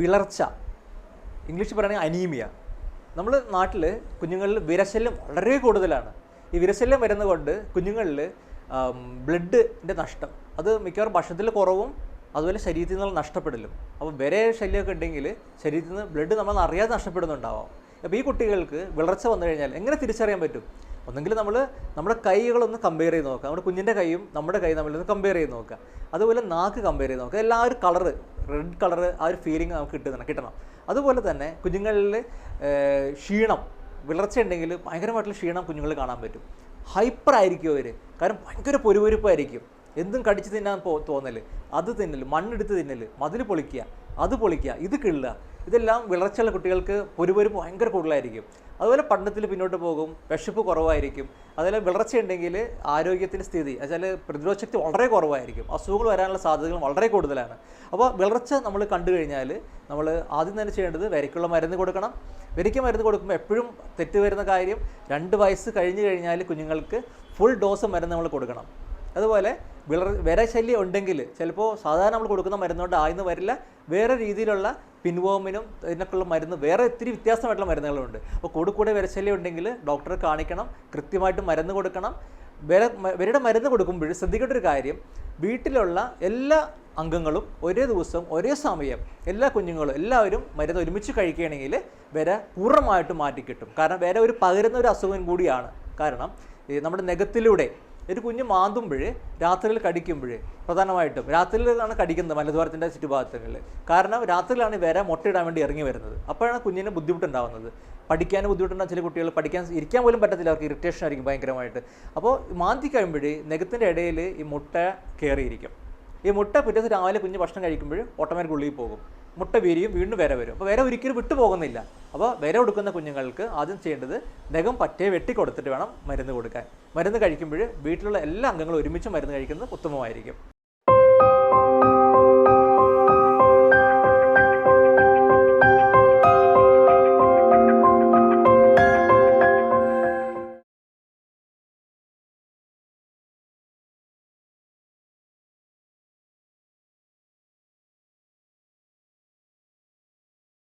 വിളർച്ച. ഇംഗ്ലീഷിൽ പറയുകയാണെങ്കിൽ അനീമിയ. നമ്മൾ നാട്ടിൽ കുഞ്ഞുങ്ങളിൽ വിരശല്യം വളരെ കൂടുതലാണ്. ഈ വിരശല്യം വരുന്നതുകൊണ്ട് കുഞ്ഞുങ്ങളിൽ ബ്ലഡിന്റെ നഷ്ടം. അത് മിക്കവാറും ഭക്ഷണത്തിൽ കുറവും അതുപോലെ ശരീരത്തിൽ നിന്നുള്ള നഷ്ടപ്പെടലും. അപ്പോൾ വരെ ശല്യമൊക്കെ ഉണ്ടെങ്കിൽ ശരീരത്തിൽ നിന്ന് ബ്ലഡ് നമ്മൾ അറിയാതെ നഷ്ടപ്പെടുന്നുണ്ടാവാം. അപ്പോൾ ഈ കുട്ടികൾക്ക് വിളർച്ച വന്നു കഴിഞ്ഞാൽ എങ്ങനെ തിരിച്ചറിയാൻ പറ്റും? ഒന്നെങ്കിൽ നമ്മൾ നമ്മുടെ കൈകളൊന്ന് കമ്പയർ ചെയ്ത് നോക്കുക. നമ്മുടെ കുഞ്ഞിന്റെ കൈയും നമ്മുടെ കൈ തമ്മിലൊന്ന് കമ്പയർ ചെയ്ത് നോക്കുക. അതുപോലെ നാക്ക് കമ്പയർ ചെയ്ത് നോക്കുക. എല്ലാ ഒരു കളർ റെഡ് കളർ ആ ഒരു ഫീലിംഗ് നമുക്ക് കിട്ടുന്ന കിട്ടണം. അതുപോലെ തന്നെ കുഞ്ഞുങ്ങളിൽ ക്ഷീണം വിളർച്ച ഉണ്ടെങ്കിൽ ഭയങ്കരമായിട്ടുള്ള ക്ഷീണം കുഞ്ഞുങ്ങൾ കാണാൻ പറ്റും. ഹൈപ്പർ ആയിരിക്കും അവർ കാരണം ഭയങ്കര പൊരുപൊരുപ്പായിരിക്കും. എന്തും കടിച്ച് തിന്നാൻ പോ തോന്നൽ. അത് തിന്നൽ മണ്ണെടുത്ത് തിന്നൽ മതിൽ പൊളിക്കുക അത് പൊളിക്കുക ഇത് കിള്ളുക. ഇതെല്ലാം വിളർച്ചയുള്ള കുട്ടികൾക്ക് പൊരുപൊരുപ്പ് ഭയങ്കര കൂടുതലായിരിക്കും. അതുപോലെ പഠനത്തിൽ പിന്നോട്ട് പോകും വിശപ്പ് കുറവായിരിക്കും. അതുപോലെ വിളർച്ച ഉണ്ടെങ്കിൽ ആരോഗ്യത്തിന്റെ സ്ഥിതി വെച്ചാൽ പ്രതിരോധ ശക്തി വളരെ കുറവായിരിക്കും. അസുഖങ്ങൾ വരാനുള്ള സാധ്യതകൾ വളരെ കൂടുതലാണ്. അപ്പോൾ വിളർച്ച നമ്മൾ കണ്ടു കഴിഞ്ഞാൽ നമ്മൾ ആദ്യം തന്നെ ചെയ്യേണ്ടത് വരയ്ക്കുള്ള മരുന്ന് കൊടുക്കണം. വരിക്ക് മരുന്ന് കൊടുക്കുമ്പോൾ എപ്പോഴും തെറ്റ് വരുന്ന കാര്യം രണ്ട് വയസ്സ് കഴിഞ്ഞ് കഴിഞ്ഞാൽ കുഞ്ഞുങ്ങൾക്ക് ഫുൾ ഡോസ് മരുന്ന് നമ്മൾ കൊടുക്കണം. അതുപോലെ വിളർ വിരശല്യം ഉണ്ടെങ്കിൽ ചിലപ്പോൾ സാധാരണ നമ്മൾ കൊടുക്കുന്ന മരുന്നുകൊണ്ട് ആയെന്ന് വരില്ല. വേറെ രീതിയിലുള്ള പിൻവോമിനും ഇതിനൊക്കെയുള്ള മരുന്ന് വേറെ ഇത്തിരി വ്യത്യാസമായിട്ടുള്ള മരുന്നുകളുണ്ട്. അപ്പോൾ കൂടെ കൂടെ വിരശല്യം ഉണ്ടെങ്കിൽ ഡോക്ടറെ കാണിക്കണം കൃത്യമായിട്ട് മരുന്ന് കൊടുക്കണം. വിര വരുടെ മരുന്ന് കൊടുക്കുമ്പോൾ ശ്രദ്ധിക്കേണ്ട ഒരു കാര്യം വീട്ടിലുള്ള എല്ലാ അംഗങ്ങളും ഒരേ ദിവസം ഒരേ സമയം എല്ലാ കുഞ്ഞുങ്ങളും എല്ലാവരും മരുന്ന് ഒരുമിച്ച് കഴിക്കുകയാണെങ്കിൽ വിര പൂർണമായിട്ട് മാറ്റിക്കിട്ടും. കാരണം വിര ഒരു പകരുന്ന ഒരു അസുഖം കൂടിയാണ്. കാരണം നമ്മുടെ നഖത്തിലൂടെ ഒരു കുഞ്ഞ് മാന്തുമ്പോൾ രാത്രിയിൽ കടിക്കുമ്പോൾ പ്രധാനമായിട്ടും. രാത്രിയിലാണ് കടിക്കുന്നത് മലദ്വാരത്തിന്റെ ചുറ്റുഭാഗത്തുകളിൽ കാരണം രാത്രിയിലാണ് വിര മുട്ടയിടാൻ വേണ്ടി ഇറങ്ങി വരുന്നത്. അപ്പോഴാണ് കുഞ്ഞിന് ബുദ്ധിമുട്ടുണ്ടാകുന്നത് പഠിക്കാൻ ബുദ്ധിമുട്ടുണ്ടാകും ചില കുട്ടികൾ? പഠിക്കാൻ ഇരിക്കാൻ പോലും പറ്റത്തില്ല അവർക്ക്. ഇറിറ്റേഷൻ ആയിരിക്കും ഭയങ്കരമായിട്ട്. അപ്പോൾ മാന്തി കഴിയുമ്പോഴേ നെഗത്തിന്റെ ഇടയിൽ ഈ മുട്ട കയറിയിരിക്കും. ഈ മുട്ട പിറ്റേ ദിവസം രാവിലെ കുഞ്ഞ് ഭക്ഷണം കഴിക്കുമ്പോൾ ഓട്ടോമാറ്റിക് ഉള്ളിൽ പോകും. മുട്ട വീരിയും വീണ്ടും വിര വരും. അപ്പോൾ വിര ഒരിക്കലും വിട്ടുപോകുന്നില്ല. അപ്പോൾ വിര കൊടുക്കുന്ന കുഞ്ഞുങ്ങൾക്ക് ആദ്യം ചെയ്യേണ്ടത് നഖം പറ്റേ വെട്ടി കൊടുത്തിട്ട് വേണം മരുന്ന് കൊടുക്കാൻ. മരുന്ന് കഴിക്കുമ്പോൾ വീട്ടിലുള്ള എല്ലാ അംഗങ്ങളും ഒരുമിച്ച് മരുന്ന് കഴിക്കുന്നത് ഉത്തമമായിരിക്കും.